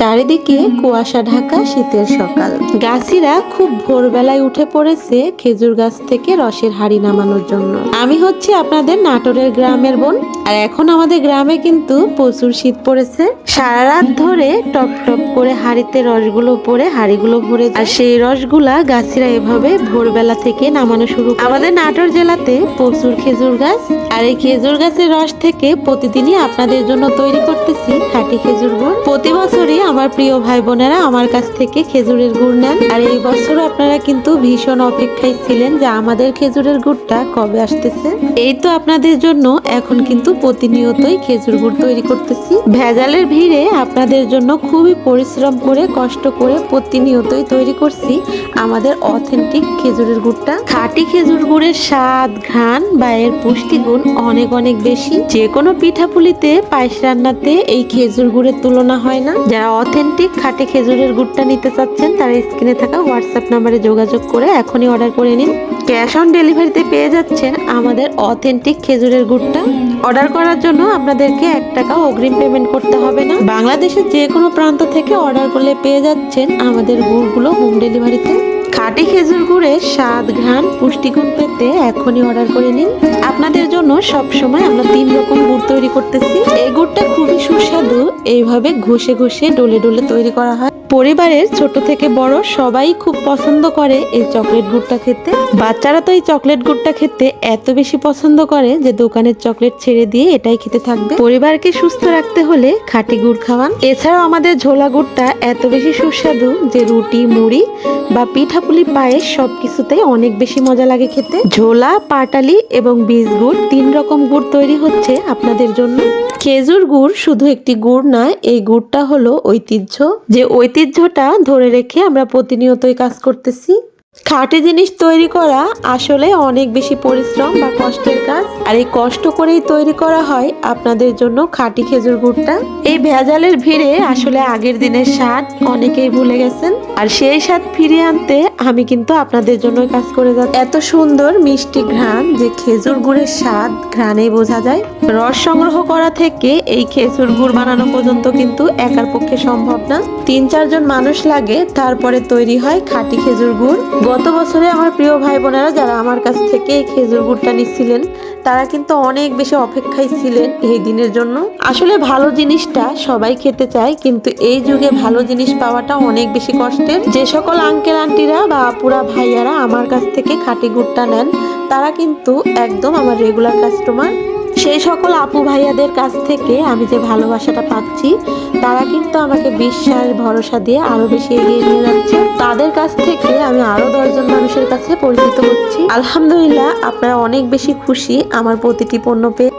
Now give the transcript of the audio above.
চারিদিকে কুয়াশা ঢাকা শীতের সকাল। গাছিরা খুব ভোরবেলায় উঠে পড়েছে খেজুর গাছ থেকে রসের হাড়ি নামানোর জন্য। আমি হচ্ছে আপনাদের নাটোরের গ্রামের বোন, আর এখন আমাদের গ্রামে কিন্তু প্রচুর শীত পড়েছে। সারা রাত ধরে টপ টপ করে হাড়িতে রসগুলো পড়ে হাড়িগুলো ভরে আর সেই রসগুলা গাছিরা এভাবে ভোরবেলা থেকে নামানো শুরু আমাদের নাটোর জেলাতে প্রচুর খেজুর গাছ, আর এই খেজুর গাছের রস থেকে প্রতিদিনই আপনাদের জন্য তৈরি করতেছি খাঁটি খেজুর গুড়। প্রতি বছরই আমার প্রিয় ভাই বোনেরা আমার কাছ থেকে খেজুরের গুড় নেন। আর এই বছর আপনারা কিন্তু ভীষণ অপেক্ষায় ছিলেন যে আমাদের খেজুরের গুড়টা কবে আসতেছে। এই তো আপনাদের জন্য এখন কিন্তু প্রতিনিয়তই খেজুর গুড় তৈরি করতেছি। ভেজালের ভিড়ে আপনাদের জন্য খুবই পরিশ্রম করে, কষ্ট করে প্রতিনিয়তই তৈরি করছি আমাদের অথেন্টিক খেজুরের গুড়টা। খাঁটি খেজুর গুড়ের স্বাদ, ঘ্রাণ বা এর পুষ্টিগুণ অনেক অনেক বেশি। যে কোনো পিঠাপুলিতে পায়েস রান্নাতে এই খেজুর গুড়ের তুলনা হয় না। যারা অথেন্টিক খাঁটি খেজুরের গুড়টা নিতে চাচ্ছেন, তারা স্ক্রিনে থাকা হোয়াটসঅ্যাপ নাম্বারে যোগাযোগ করে এখনই অর্ডার করে নিন। ক্যাশ অন ডেলিভারিতে পেয়ে যাচ্ছেন আমাদের অথেন্টিক খেজুরের গুড়টা। অর্ডার করার জন্য আপনাদেরকে এক টাকা অগ্রিম পেমেন্ট করতে হবে না। বাংলাদেশের যে কোনো প্রান্ত থেকে অর্ডার করলে পেয়ে যাচ্ছেন আমাদের গুড়গুলো হোম ডেলিভারিতে। খাঁটি খেজুর গুড়ের স্বাদ, ঘ্রাণ, পুষ্টিগুণ পেতে এখনই অর্ডার করে নিন। আপনাদের জন্য সব সময় আমরা তিন রকম গুড় তৈরি করতেছি। এই গুড়টা খুবই সুস্বাদু। এইভাবে ঘষে ঘষে ডলে ডলে তৈরি করা হয়। পরিবারের ছোট থেকে বড় সবাই খুব পছন্দ করে এই চকলেট গুড়টা খেতে। বাচ্চারা তো এই চকলেট গুড়টা খেতে এত বেশি পছন্দ করে যে দোকানের চকলেট ছেড়ে দিয়ে এটাই খেতে থাকবে। পরিবারকে সুস্থ রাখতে হলে খাঁটি গুড় খাওয়ান। এছাড়াও আমাদের ঝোলা গুড়টা এত বেশি সুস্বাদু যে রুটি, মুড়ি বা পিঠাপুলি পায়েস সবকিছুতেই অনেক বেশি মজা লাগে খেতে। ঝোলা, পাটালি এবং বীজ গুড় তিন রকম গুড় তৈরি হচ্ছে আপনাদের জন্য। খেজুর গুড় শুধু একটি গুড় নয়, এই গুড়টা হলো ঐতিহ্য। যে ঐতিহ্যটা ধরে রেখে আমরা প্রতিনিয়তই কাজ করতেছি। খাঁটি জিনিস তৈরি করা আসলে অনেক বেশি পরিশ্রম বা কষ্টের কাজ। আর এই কষ্ট করেই তৈরি করা হয় আপনাদের জন্য খাঁটি খেজুর গুড়টা। এই ভেজালের ভিড়ে আসলে আগের দিনের স্বাদ অনেকেই ভুলে গেছেন। আর সেই স্বাদ ফিরিয়ে আনতে আমি কিন্তু আপনাদের জন্য কাজ করে যাচ্ছি। এত সুন্দর মিষ্টি ঘ্রাণ যে খেজুর গুড়ের স্বাদ ঘ্রাণেই বোঝা যায়। রস সংগ্রহ করা থেকে এই খেজুর গুড় বানানো পর্যন্ত কিন্তু একার পক্ষে সম্ভব না। তিন চারজন মানুষ লাগে, তারপরে তৈরি হয় খাঁটি খেজুর গুড়। গত বছরে আমার প্রিয় ভাই বোনেরা যারা আমার কাছ থেকে খেজুর গুড়টা নিচ্ছিলেন, তারা কিন্তু অনেক বেশি অপেক্ষায় ছিলেন এই দিনের জন্য। আসলে ভালো জিনিসটা সবাই খেতে চায়, কিন্তু এই যুগে ভালো জিনিস পাওয়াটা অনেক বেশি কষ্টের। যে সকল আঙ্কেল আন্টিরা বা আপুরা ভাইয়ারা আমার কাছ থেকে খাঁটি গুড়টা নেন, তারা কিন্তু একদম আমার রেগুলার কাস্টমার সেই সকল আপু ভাইয়াদের কাছ থেকে আমি যে ভালোবাসাটা পাচ্ছি, তারা কিন্তু আমাকে বিশ্বাস, ভরসা দিয়ে আরও বেশি এগিয়ে নিয়ে যাচ্ছে। তাদের কাছ থেকে আমি আরও দশজন মানুষের কাছে পরিচিত হচ্ছি। আলহামদুলিল্লাহ, আপনারা অনেক বেশি খুশি আমার প্রতিটি পণ্য পেয়ে।